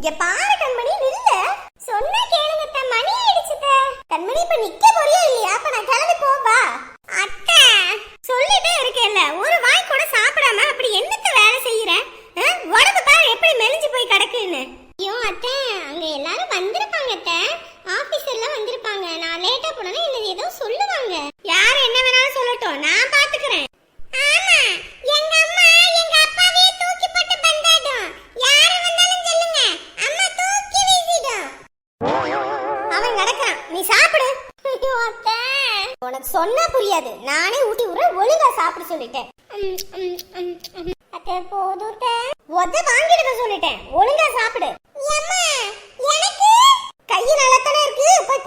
இங்க பாரு சொன்னா புரியாது. நானே ஊட்டி விடுற ஒழுங்கா சாப்பிட சொல்லிட்டேன். அத்தை வாங்கிடுங்க சொல்லிட்டேன். ஒழுங்கா சாப்பிடு. கைய நல்லா தானே இருக்கு? போய்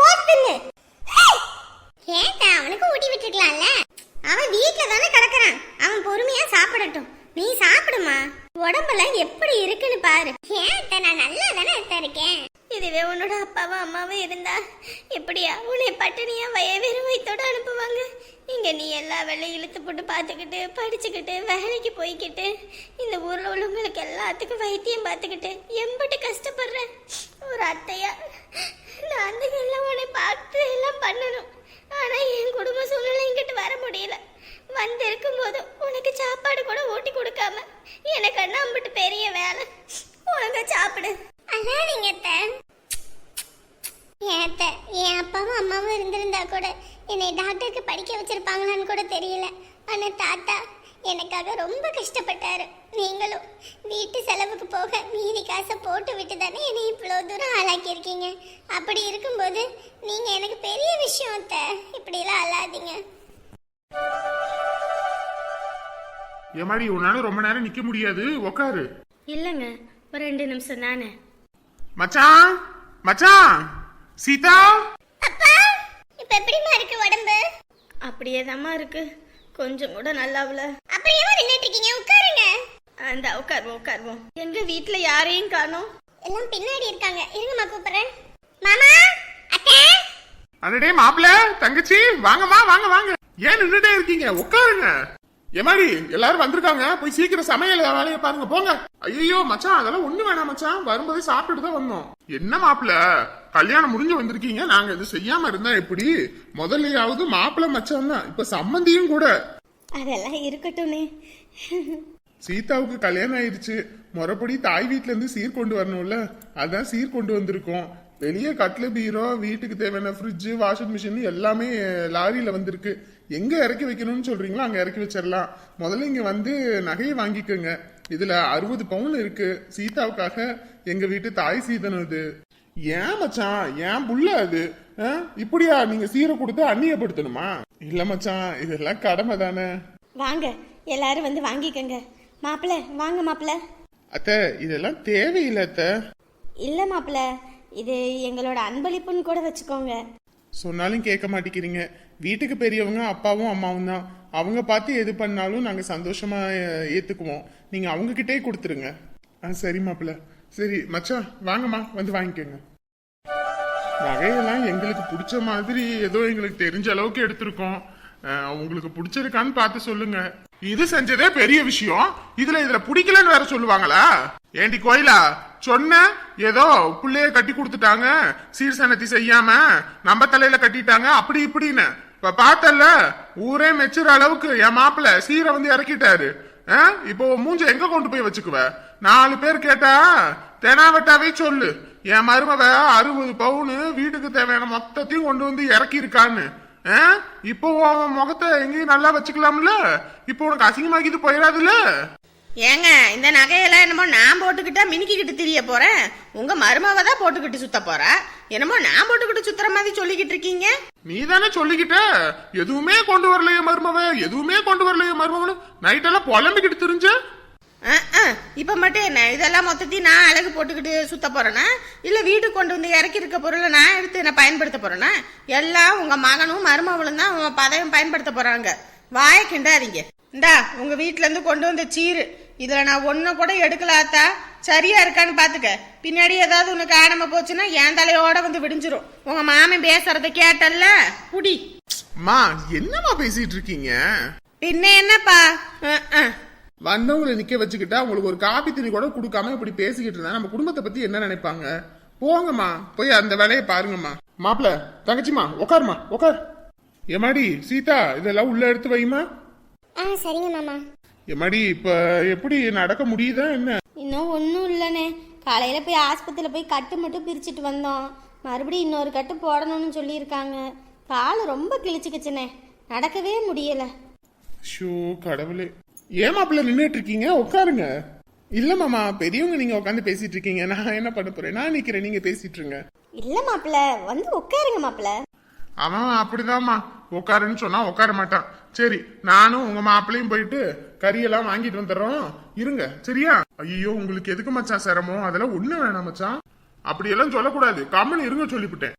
அவனுக்கு ஊட்டி விட்டுருக்கலாம்ல? அவன் வீட்ல தானே கிடக்குறான். அவன் பொறுமையா சாப்பிடட்டும். நீ சாப்பிடுமா? உடம்புல எப்படி இருக்குன்னு பாரு. ஏட்ட நான் நல்லா தானே இருக்கேன். இதுவே உன்னோட அப்பாவும் அம்மாவும் இருந்தா எப்படியா உன்னை பட்டினியா வய அவளை இழுத்து போட்டு பார்த்துக்கிட்டு படிச்சுக்கிட்டு வேலைக்கு போய்கிட்டு இந்த ஊரில் உள்ளவங்களுக்கு எல்லாத்துக்கும் வைத்தியம் பார்த்துக்கிட்டு எம்பிட்டு கஷ்டப்படுறேன்? ஒரு அத்தையா கஷ்டப்பட்டாரு. நீங்களும் வீட்டு செலவுக்கு போக மீதி காசை போட்டு விட்டு தானே என்னை இவ்வளோ தூரம் ஆளாக்கியிருக்கீங்க? அப்படி இருக்கும்போது நீங்க எனக்கு பெரிய விஷயம் அத்தை. இப்படிலாம் அல்லாதீங்க ஏமாடி உன்னால ரொம்ப நேரம் நிக்க முடியாது. உக்காரு. இல்லைங்க ஒரு ரெண்டு நிமிஷம் தானே. மச்சான் மச்சான் சீதா. அப்பா இப்ப எப்படிமா இருக்கு உடம்பு? அப்படியே இருக்கு. கொஞ்சம் கூட நல்லாவுல. அப்படியே அந்த உட்காருவோம் உட்காருவோம் எங்க வீட்ல யாரையும் காணோம். எல்லாம் பின்னாடி இருக்காங்க. இருங்கம்மா கூப்பிடுறேன். மாமா அத்தை. அடடே மாப்பிள தங்கச்சி வாங்கம்மா வாங்க வாங்க. ஏன் நின்னுட்டே இருக்கீங்க? உட்காருங்க. ஏமாடி எல்லாரும் வந்திருக்காங்க. போய் சீக்கிரம் சமையல் வேலையை பாருங்க போங்க. ஐயோ மச்சான் அதெல்லாம் ஒண்ணு வேணாம் மச்சான். வரும்போதே சாப்பிட்டுட்டு தான் வந்தோம். என்ன மாப்பிள கல்யாணம் முடிஞ்சு வந்திருக்கீங்க. நாங்க இது செய்யாம இருந்தா எப்படி? முதல்லையாவது மாப்பிள மச்சான் தான். இப்ப சம்மந்தியும் கூட. அதெல்லாம் இருக்கட்டும்னே. சீதாவுக்கு கல்யாணம் ஆயிடுச்சு. முறைப்படி தாய் வீட்டிலேருந்து சீர் கொண்டு வரணும்ல. அதான் சீர் கொண்டு வந்திருக்கோம். வெளியே கட்டில் பீரோ வீட்டுக்கு தேவையான ஃப்ரிட்ஜு வாஷிங் மிஷின் எல்லாமே லாரியில் வந்திருக்கு. எங்கே இறக்கி வைக்கணும்னு சொல்கிறீங்களோ அங்கே இறக்கி வச்சிடலாம் முதல்ல இங்கே வந்து நகையை வாங்கிக்கோங்க. இதில் அறுபது பவுன் இருக்குது சீதாவுக்காக எங்கள் வீட்டு தாய் சீதனம் இது ஏன் மச்சான்? ஏன் புள்ள அது? ஆ? இப்படியா? நீங்க சீரை கொடுத்து அந்நியப்படுத்தணுமா? இல்ல மச்சான் இதெல்லாம் கடமை தானே வாங்க எல்லாரும் வந்து வாங்கிக்கங்க. மாப்பிள்ள வாங்க மாப்பிள்ள அத்தை இதெல்லாம் தேவையில்லை அத்தை. இல்ல மாப்பிள்ள இது எங்களோட அன்பளிப்புன்னு கூட வச்சுக்கோங்க. சொன்னாலும் கேட்க மாட்டேங்கிறீங்க. வீட்டுக்கு பெரியவங்க அப்பாவும் அம்மாவும் தான். அவங்க பார்த்து எது பண்ணாலும் நாங்கள் சந்தோஷமா அஹ், ஏத்துக்குவோம். நீங்க அவங்க கிட்டே கொடுத்துருங்க. ஆ சரி மாப்பிள்ள சரி மச்சான் வாங்கம்மா வந்து வாங்கிக்கோங்க. நகையெல்லாம் எங்களுக்கு பிடிச்ச மாதிரி ஏதோ எங்களுக்கு தெரிஞ்ச அளவுக்கு எடுத்திருக்கோம். அஹ், உங்களுக்கு பிடிச்சிருக்கான்னு பார்த்து சொல்லுங்க. இது செஞ்சதே பெரிய விஷயம். இதுல இதுல பிடிக்கலன்னு வேற சொல்லுவாங்களா? ஏண்டி கோயிலா? சொன்ன ஏதோ பிள்ளைய கட்டி கொடுத்துட்டாங்க. சீர்சனத்தி செய்யாம நம்ம தலையில கட்டிட்டாங்க அப்படி இப்படின்னு. இப்ப பார்த்தல ஊரே மெச்சுற அளவுக்கு என் மாப்பிள்ள சீரை வந்து இறக்கிட்டாரு. ஆ? இப்போ மூஞ்ச எங்க கொண்டு போய் வச்சுக்குவ? நாலு பேர் கேட்டா தெனாவட்டாவே சொல்லு. என் மருமவ அறுபது பவுனு வீட்டுக்கு தேவையான மொத்தத்தையும் கொண்டு வந்து இறக்கி இருக்கான்னு இப்போ உன் முகத்தை எங்கேயும் நல்லா வச்சுக்கலாம்ல? இப்போ உனக்கு அசிங்கமாக்கிட்டு போயிடாதுல்ல? ஏங்க இந்த நகையெல்லாம் என்னமோ நான் போட்டுக்கிட்டா மினுக்கிக்கிட்டு திரிய போறேன் உங்க மருமவ தான் போட்டுக்கிட்டு சுத்த போறா? என்னமோ நான் போட்டுக்கிட்டு சுத்துற மாதிரி சொல்லிக்கிட்டு இருக்கீங்க? நீ தானே சொல்லிக்கிட்ட? எதுவுமே கொண்டு வரலையே மருமவ எதுவுமே கொண்டு வரலையே மருமவனு? நைட்டெல்லாம் புலம்பிக்கிட்டு தெரிஞ்ச? அஹ், அஹ், இப்ப மட்டும் என்ன? இதெல்லாம் மொத்தத்தையும் நான் அழகு போட்டுக்கிட்டு சுத்த போறேனா? இல்ல வீட்டுக்கு கொண்டு வந்து இறக்கி இருக்க பொருளை நான் எடுத்து என்ன பயன்படுத்த போறேனா? எல்லாம் உங்க மகனும் மருமவளும் தான் பதவியும் பயன்படுத்த போறாங்க. வாய கிண்டாதீங்க. இந்தா உங்க வீட்ல இருந்து கொண்டு வந்த சீரு. இதுல நான் ஒண்ணு கூட எடுக்கலாத்தா சரியா இருக்கான்னு பாத்துக்க. பின்னாடி ஏதாவது உனக்கு ஆடாம போச்சுன்னா என் தலையோட வந்து விடிஞ்சிரும். உங்க மாமன் பேசுறத கேட்டல்ல? குடி. அம்மா என்னம்மா பேசிட்டு இருக்கீங்க? பின்ன என்னப்பா. வந்தவங்களை நிக்க வச்சுக்கிட்டா உங்களுக்கு ஒரு காபி தண்ணி கூட கொடுக்காம இப்படி பேசிக்கிட்டு இருந்தா நம்ம குடும்பத்தை பத்தி என்ன நினைப்பாங்க? போங்கம்மா போய் அந்த வேலையை பாருங்கம்மா. மாப்பிள தங்கச்சிமா உட்காருமா உட்கார் எமாடி சீதா இதெல்லாம் உள்ள எடுத்து வைமா ஆ சரிங்க மாமா. எமாடி இப்ப எப்படி நடக்க முடியுதா என்ன? இன்னும் ஒன்றும் இல்லைண்ணே காலையில் போய் ஆஸ்பத்திரியில் போய் கட்டு மட்டும் பிரிச்சுட்டு வந்தோம். மறுபடியும் இன்னொரு கட்டு போடணும்னு சொல்லியிருக்காங்க. கால் ரொம்ப கிழிச்சுக்கிச்சுண்ணே நடக்கவே முடியலை. ஷோ கடவுளே. ஏன் மாப்பிள்ள நின்னுட்டு இருக்கீங்க? உட்காருங்க. இல்ல மாமா பெரியவங்க நீங்க உட்காந்து பேசிட்டு இருக்கீங்க. நான் என்ன பண்ண போறேன்? நான் நிக்கிறேன் நீங்க பேசிட்டு இருங்க. இல்லை மாப்பிள்ள வந்து உட்காருங்க மாப்பிள்ள. அவன் அப்படிதாம்மா. உட்காருன்னு சொன்னா உட்கார மாட்டான். சரி நானும் உங்க மாப்பிள்ளையும் போயிட்டு கறியெல்லாம் வாங்கிட்டு வந்துடுறோம். இருங்க சரியா? ஐயோ உங்களுக்கு எதுக்கு மச்சான் சிரமம்? அதெல்லாம் ஒண்ணு வேணாம் மச்சான். அப்படியெல்லாம் சொல்லக்கூடாது. கம்மன் இருங்க சொல்லிவிட்டேன்.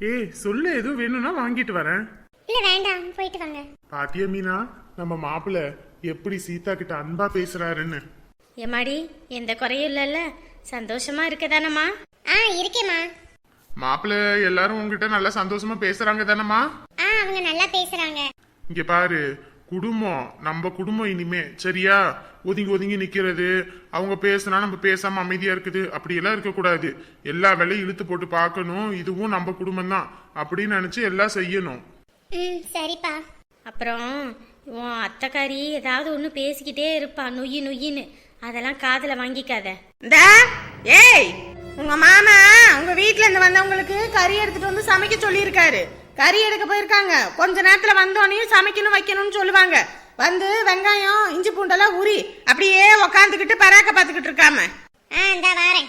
ஏய் சொல்லு எதுவும் வேணும்னா வாங்கிட்டு வரேன். இல்ல வேண்டாம் போயிட்டு வாங்க. பாத்தியா மீனா? நம்ம மாப்பிள்ள எப்படி சீதா கிட்ட அன்பா பேசுறாருன்னு. ஏமாடி எந்த குறையும் இல்லைல்ல. சந்தோஷமா இருக்கதானம்மா? ஆ இருக்கேம்மா. மாப்பிள்ள எல்லாரும் உங்ககிட்ட நல்லா சந்தோஷமா பேசுறாங்க தானம்மா? ஆ அவங்க நல்லா பேசுறாங்க. இங்க பாரு குடும்பம் நம்ம குடும்பம் இனிமே சரியா? ஒதுங்கி ஒதுங்கி நிக்கிறது அவங்க பேசுனா நம்ம பேசாம அமைதியா இருக்குது அப்படியெல்லாம் இருக்கக்கூடாது. எல்லா வேலையும் இழுத்து போட்டு பார்க்கணும் இதுவும் நம்ம குடும்பம் தான் அப்படின்னு நினைச்சு எல்லாம் செய்யணும். ம் சரிப்பா. அப்புறம் உன் அத்தைக்காரி ஏதாவது ஒன்று பேசிக்கிட்டே இருப்பா நொய்யு நொய்யின்னு. அதெல்லாம் காதில் வாங்கிக்காத. இந்த ஏய் உங்க மாமா உங்க வீட்ல இருந்து வந்தவங்களுக்கு கறி எடுத்துட்டு வந்து சமைக்க சொல்லியிருக்காரு. கறி எடுக்க போயிருக்காங்க. கொஞ்ச நேரத்துல வந்தோடனே சமைக்கணும் வைக்கணும்னு சொல்லுவாங்க. வந்து வெங்காயம் இஞ்சி பூண்டெல்லாம் உரி அப்படியே உக்காந்துக்கிட்டு பராக்க பார்த்துக்கிட்டு இருக்காம. ஆ இந்தா வாரேன்.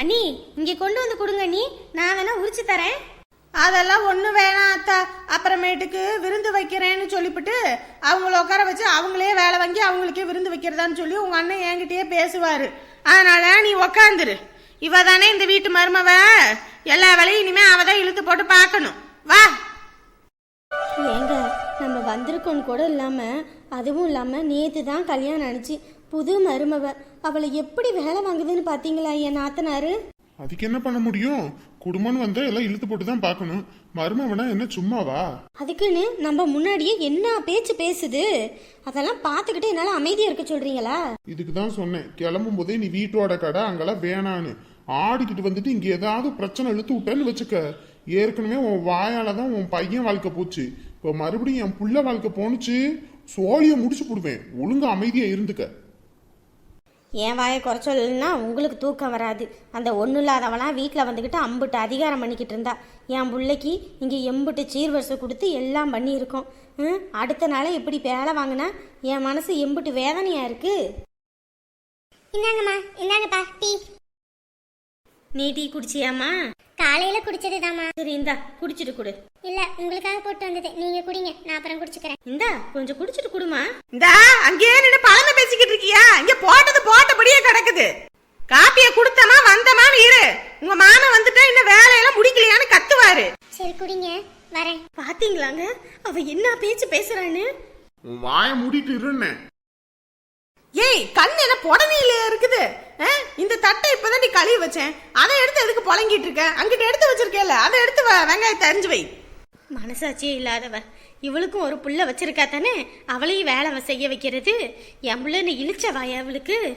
அண்ணி இங்கே கொண்டு வந்து கொடுங்க நீ நான் வேணா உரிச்சு தரேன். அதெல்லாம் ஒண்ணு வேணாம் அத்தா. அப்புறமேட்டுக்கு விருந்து வைக்கிறேன்னு சொல்லிவிட்டு அவங்கள உட்கார வச்சு அவங்களே வேலை வாங்கி அவங்களுக்கே விருந்து வைக்கிறதான்னு சொல்லி உங்க அண்ணன் என்கிட்டயே பேசுவாரு. அதனால நீ உக்காந்துரு. இவ தானே இந்த வீட்டு மருமவ. எல்லா வேலையும் இனிமே அவ தான் இழுத்து போட்டு பார்க்கணும். வா. ஏங்க நம்ம வந்திருக்கோன்னு கூட இல்லாமல் அதுவும் இல்லாமல் நேற்று தான் கல்யாணம் ஆனிச்சு புது மருமவ. அவளை எப்படி வேலை வாங்குதுன்னு பார்த்தீங்களா என் நாத்தனாரு? அதுக்கு என்ன பண்ண முடியும்? குடும்பம்னு வந்தா எல்லாம் இழுத்து போட்டு தான் பார்க்கணும். மருமவனா என்ன சும்மாவா? அதுக்குன்னு நம்ம முன்னாடியே என்ன பேச்சு பேசுது? அதெல்லாம் பார்த்துக்கிட்டு என்னால் அமைதியாக இருக்க சொல்கிறீங்களா இதுக்கு தான் சொன்னேன். கிளம்பும் போதே நீ வீட்டோட கடை அங்கெல்லாம் வேணான்னு. ஆடிக்கிட்டு வந்துட்டு இங்க ஏதாவது பிரச்சனை இழுத்து விட்டேன்னு வச்சுக்க. ஏற்கனவே உன் வாயால தான் உன் பையன் வாழ்க்கை போச்சு. இப்போ மறுபடியும் என் புள்ள வாழ்க்கை போணுச்சு சோழிய முடிச்சு போடுவேன். ஒழுங்கா அமைதியா இருந்துக்க. என் வாயை குறைச்சொல்னா உங்களுக்கு தூக்கம் வராது. அந்த ஒன்றும் இல்லாதவளாம் வீட்டில் வந்துக்கிட்டு அம்புட்டு அதிகாரம் பண்ணிக்கிட்டு இருந்தா. என் பிள்ளைக்கு இங்கே எம்புட்டு சீர்வரிசை கொடுத்து எல்லாம் பண்ணியிருக்கோம். ம், அடுத்த நாளே இப்படி வேலை வாங்கினா என் மனசு எம்புட்டு வேதனையாக இருக்கு? இந்தாங்கம்மா இந்தாங்கப்பா டீ. நீ டீ குடிச்சியாம்மா? காலையில குடிச்சதுதாம்மா. சரி இந்தா குடிச்சிட்டு கொடு. இல்ல உங்களுக்காக போட்டு வந்தது. நீங்க குடிங்க நான் அப்புறம் குடிச்சுக்கிறேன். இந்தா கொஞ்சம் குடிச்சிட்டு குடுமா. இந்த அங்கேயே நின்று பழமை பேசிக்கிட்டு இருக்கியா? இங்க போட்டது போட்டபடியே கிடக்குது. காப்பிய கொடுத்தமா வந்தமான்னு இரு. உங்க மாமன் வந்துட்டா இன்னும் வேலையெல்லாம் முடிக்கலையான்னு கத்துவாரு. சரி குடிங்க வரேன். பாத்தீங்களாங்க? அவ என்ன பேச்சு பேசுறான்னு? உன் வாயை மூடிட்டு இருன்னேன் ஏய் கண் என்ன புடனையில இருக்குது? ஆ? இந்த தட்டை இப்பதான் நீ கழுவி வச்சேன். அதை எடுத்து எதுக்கு புழங்கிட்டு இருக்க? அங்கிட்ட எடுத்து வச்சிருக்கேல அதை எடுத்து வ- வெங்காயத்தை அரிஞ்சு வை. மனசாட்சியே இல்லாதவ இவளுக்கும் ஒரு புள்ள வச்சிருக்கா தானே? அவளையும் வேலை செய்ய வைக்கிறது. என் புள்ளன்னு இழிச்ச வாய் அவளுக்கு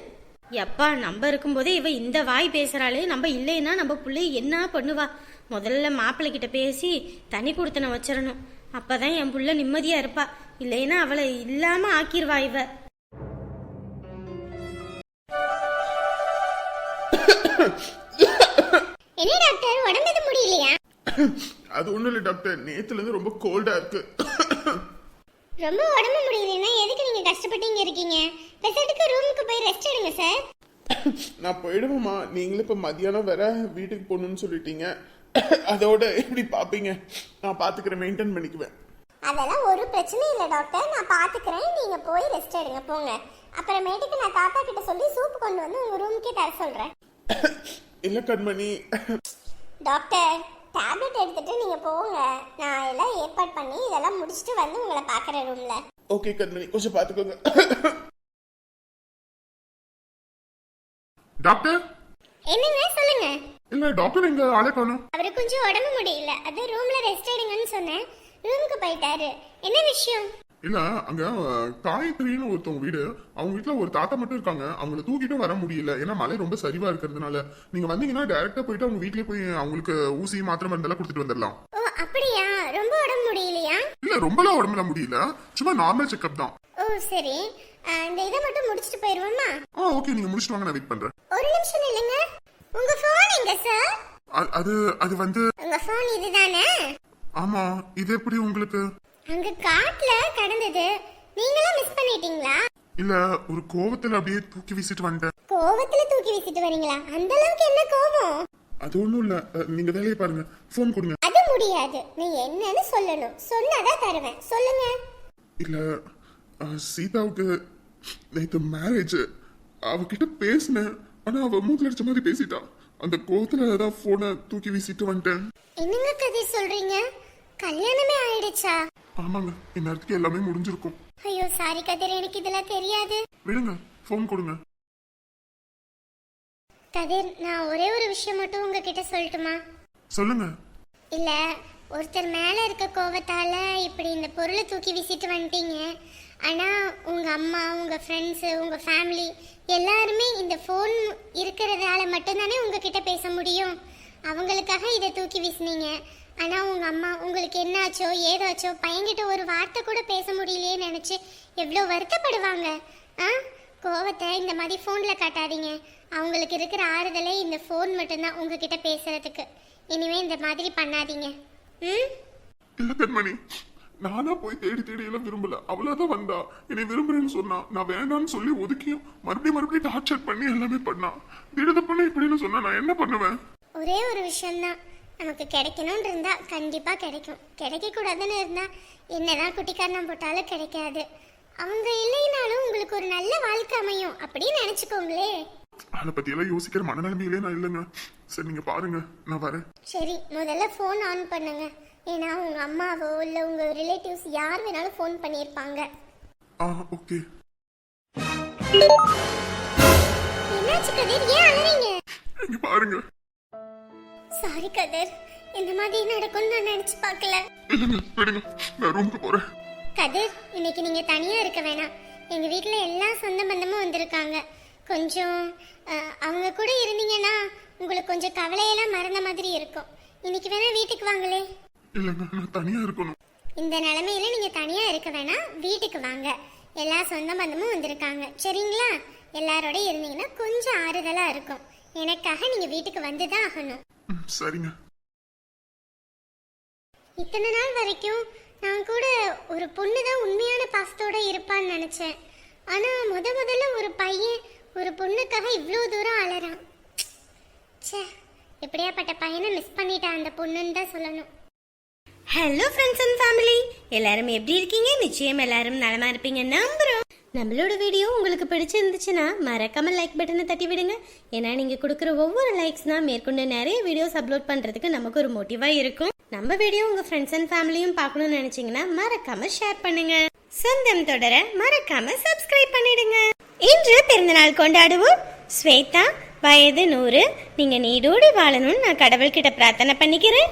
எப்பா நம்ம இருக்கும்போதே இவ இந்த வாய் பேசுறாளே. நம்ம இல்லைன்னா நம்ம பிள்ளை என்ன பண்ணுவா? முதல்ல மாப்பிள்ளை கிட்ட பேசி தனி கொடுத்தன வச்சிடணும். அப்பதான் என் புள்ள நிம்மதியா இருப்பா. இல்லைன்னா அவளை இல்லாம ஆக்கிடுவா இவ. என்ன டாக்டர்? உடம்பு எதுவும் முடியலையா? அது ஒண்ணும் இல்லை டாக்டர். நேத்துல இருந்து ரொம்ப கோல்டா இருக்கு. ரொம்ப உடம்பு முடியலைன்னா எதுக்கு நீங்க கஷ்டப்பட்டு இங்க இருக்கீங்க? பெசட்டுக்கு ரூமுக்கு போய் ரெஸ்ட் எடுங்க சார் நான் போயிடுவேம்மா. நீங்களும் இப்ப மதியானம் வேற வீட்டுக்கு போகணும்னு சொல்லிட்டீங்க. அதோட எப்படி பாப்பீங்க? நான் பாத்துக்கிறேன் மெயின்டைன் பண்ணிக்குவேன். அதெல்லாம் ஒரு பிரச்சனையும் இல்லை டாக்டர் நான் பார்த்துக்கிறேன் நீங்க போய் ரெஸ்ட் எடுங்க போங்க. அப்புறமேட்டுக்கு நான் தாத்தா கிட்ட சொல்லி சூப் கொண்டு வந்து உங்க ரூமுக்கே தர சொல்றேன். இல்ல கண்மணி. டாக்டர் டேப்லெட் எடுத்துட்டு நீங்க போங்க. நான் எல்லாம் ஏற்பாடு பண்ணி இதெல்லாம் முடிச்சுட்டு வந்து உங்களை பார்க்குறேன் ரூம்ல ஓகே கண்மணி கொஞ்சம் பாத்துக்கோங்க டாக்டர்? என்னங்க? சொல்லுங்க. இல்ல டாக்டர் எங்க ஆளே காணும். அவருக்கு கொஞ்சம் உடம்பு முடியல. அது ரூம்ல ரெஸ்ட் எடுங்கன்னு சொன்னேன். ரூமுக்கு போயிட்டாரு. என்ன விஷயம்? இல்ல அங்க காயத்ரின்னு ஒருத்தவங்க வீடு அவங்க வீட்ல ஒரு தாத்தா மட்டும் இருக்காங்க. அவங்கள தூக்கிட்டும் வர முடியல. ஏன்னா மழை ரொம்ப சரிவா இருக்கிறதுனால. நீங்க வந்தீங்கன்னா டைரக்டா போயிட்டு அவங்க வீட்லயே போய் அவங்களுக்கு ஊசி மாத்திரை மருந்தெல்லாம் கொடுத்துட்டு வந்துடலாம். ஓ அப்படியா? ரொம்ப உடம்பு முடியலையா? இல்ல ரொம்பலாம் உடம்புல முடியல. சும்மா நார்மல் செக்அப் தான். ஓ சரி. இந்த இதை மட்டும் முடிச்சுட்டு போயிருவோமா ஆ ஓகே நீங்க முடிச்சிட்டு வாங்க நான் வெயிட் பண்றேன். ஒரு நிமிஷம் இல்லைங்க உங்க ஃபோன் எங்க சார் அது அது வந்து உங்க ஃபோன் இதுதானே? ஆமா இது எப்படி உங்களுக்கு? அங்க காட்டுல கடந்தது. நீங்களும் மிஸ் பண்ணிட்டீங்களா? இல்ல ஒரு கோவத்துல அப்படியே தூக்கி வீசிட்டு வந்துட்டேன் கோவத்துல தூக்கி வீசிட்டு வரீங்களா? அந்த அளவுக்கு என்ன கோவம்? அது ஒண்ணும் இல்ல. நீங்க வேலையை பாருங்க. ஃபோன் கொடுங்க. அது முடியாது. நீ என்னன்னு சொல்லணும். சொன்னாதான் தருவேன். சொல்லுங்க. இல்ல சீதாவுக்கு நேத்து மேரேஜ் அவகிட்ட பேசினேன். ஆனா அவ மூக்கில் அடிச்ச மாதிரி பேசிட்டா. அந்த கோவத்துல தான் போனை தூக்கி வீசிட்டு வந்துட்டேன் என்னங்க கதை சொல்றீங்க? கல்யாணமே ஆயிடுச்சா? ஆமாங்க இந்நேரத்துக்கு எல்லாமே முடிஞ்சிருக்கும். ஐயோ சாரி கதிர் எனக்கு இதெல்லாம் தெரியாது. விடுங்க ஃபோன் கொடுங்க. கதிர் நான் ஒரே ஒரு விஷயம் மட்டும் உங்ககிட்ட சொல்லட்டுமா? சொல்லுங்க. இல்ல ஒருத்தர் மேல இருக்க கோவத்தால இப்படி இந்த பொருளை தூக்கி வீசிட்டு வந்துட்டீங்க. ஆனா உங்க அம்மா உங்க ஃப்ரெண்ட்ஸ் உங்க ஃபேமிலி எல்லாருமே இந்த ஃபோன் இருக்கிறதால மட்டும்தானே உங்ககிட்ட பேச முடியும். அவங்களுக்காக இதை தூக்கி வீசுனீங்க. ஆனா உங்க அம்மா உங்களுக்கு என்னாச்சோ ஏதாச்சோ பையன்கிட்ட ஒரு வார்த்தை கூட பேச முடியலையே நினைச்சு எவ்வளோ வருத்தப்படுவாங்க? ஆ? கோவத்தை இந்த மாதிரி ஃபோனில் காட்டாதீங்க. அவங்களுக்கு இருக்கிற ஆறுதலே இந்த ஃபோன் மட்டும்தான் உங்ககிட்ட பேசுறதுக்கு. இனிமே இந்த மாதிரி பண்ணாதீங்க. ம்? இல்ல கண்மணி நானா போய் தேடி தேடி எல்லாம் விரும்பல. அவளாதான் வந்தா. என்னை விரும்புறேன்னு சொன்னா நான் வேண்டாம்னு சொல்லி ஒதுக்கியும் மறுபடியும் மறுபடியும் டார்ச்சர் பண்ணி எல்லாமே பண்ணா. பண்ண இப்படின்னு சொன்னா நான் என்ன பண்ணுவேன்? ஒரே ஒரு விஷயம்தான். நமக்கு கிடைக்கணும்னு இருந்தா கண்டிப்பா கிடைக்கும். கிடைக்க கூடாதுன்னு இருந்தா என்னதான் குட்டிக்காரணம் போட்டாலும் கிடைக்காது. அவங்க இல்லைனாலும் உங்களுக்கு ஒரு நல்ல வாழ்க்கை அமையும் அப்படின்னு நினைச்சுக்கோங்களே. அதை பத்தி எல்லாம் யோசிக்கிற மனநிலைமையிலே நான் இல்லைங்க. சரி நீங்க பாருங்க. நான் வரேன். சரி முதல்ல ஃபோன் ஆன் பண்ணுங்க. ஏன்னா உங்க அம்மாவோ இல்லை உங்க ரிலேட்டிவ்ஸ் யார் வேணாலும் ஃபோன் பண்ணியிருப்பாங்க. Ah okay. என்னாச்சு கதிர்? ஏன் அழறீங்க? இங்க பாருங்க. சாரி கதிர். இந்த மாதிரி நடக்கும்னு நான் நினைச்சு பார்க்கல. இல்லைங்க விடுங்க நான் ரூமுக்கு போறேன். கதிர் இன்னைக்கு நீங்க தனியா இருக்க வேணாம். எங்க வீட்ல எல்லா சொந்த பந்தமும் வந்திருக்காங்க. கொஞ்சம் அஹ், அவங்க கூட இருந்தீங்கன்னா உங்களுக்கு கொஞ்சம் கவலையெல்லாம் மறந்த மாதிரி இருக்கும். இன்னைக்கு வேணா வீட்டுக்கு வாங்களே. இல்லைங்க நான் தனியா இருக்கணும். இந்த நிலைமையில நீங்க தனியா இருக்க வேணாம். வீட்டுக்கு வாங்க. எல்லா சொந்த பந்தமும் வந்திருக்காங்க. சரிங்களா? எல்லாரோட இருந்தீங்கன்னா கொஞ்சம் ஆறுதலா இருக்கும். எனக்காக நீங்க வீட்டுக்கு வந்து தான் ஆகணும். சரிங்க. இத்தனை நாள் வரைக்கும் நான் கூட ஒரு பொண்ணு தான் உண்மையான பாசத்தோட இருப்பான்னு நினைச்சேன். ஆனா முத முதல்ல ஒரு பையன் ஒரு பொண்ணுக்காக இவ்வளோ தூரம் அலறான். ச்சே எப்படியாப்பட்ட பையனை மிஸ் பண்ணிட்டான் அந்த பொண்ணுன்னு தான் சொல்லணும். ஹலோ ஃப்ரெண்ட்ஸ் அண்ட் ஃபேமிலி எல்லாரும் எப்படி இருக்கீங்க? நிச்சயம் எல்லாரும் நலமா இருப்பீங்க நம்புறோம். நம்மளோட வீடியோ உங்களுக்கு பிடிச்சிருந்துச்சுன்னா மறக்காம லைக் பட்டனை தட்டி விடுங்க. ஏன்னா நீங்க கொடுக்குற ஒவ்வொரு லைக்ஸ் தான் மேற்கொண்டு நிறைய வீடியோஸ் அப்லோட் பண்றதுக்கு நமக்கு ஒரு மோட்டிவா இருக்கும். நம்ம வீடியோ உங்க ஃப்ரெண்ட்ஸ் அண்ட் ஃபேமிலியும் பார்க்கணும்னு நினைச்சீங்கன்னா மறக்காம ஷேர் பண்ணுங்க. சொந்தம் தொடர மறக்காம சப்ஸ்கிரைப் பண்ணிடுங்க. இன்று பிறந்தநாள் கொண்டாடுவோம். ஸ்வேதா வயது நூறு. நீங்க நீடோடி வாழணும்னு நான் கடவுள்கிட்ட பிரார்த்தனை பண்ணிக்கிறேன்.